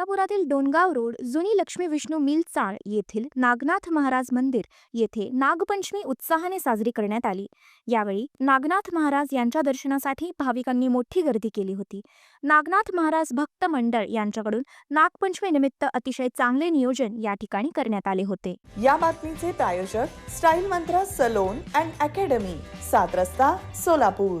कोल्हापुरातील डोणगाव रोड जुनी लक्ष्मी विष्णू मिल चाळ येथील नागनाथ महाराज मंदिर येथे नागपंचमी उत्साहाने साजरी करण्यात आली. यावेळी नागनाथ महाराज यांच्या दर्शनासाठी भाविकांनी मोठी गर्दी केली होती. नागनाथ महाराज भक्त मंडळ यांच्याकडून नागपंचमी निमित्त अतिशय चांगले नियोजन या ठिकाणी करण्यात आले होते. या बातमीचे प्रायोजक स्टाईल मंत्र सलोन अँड अकॅडमी सात रस्ता सोलापूर.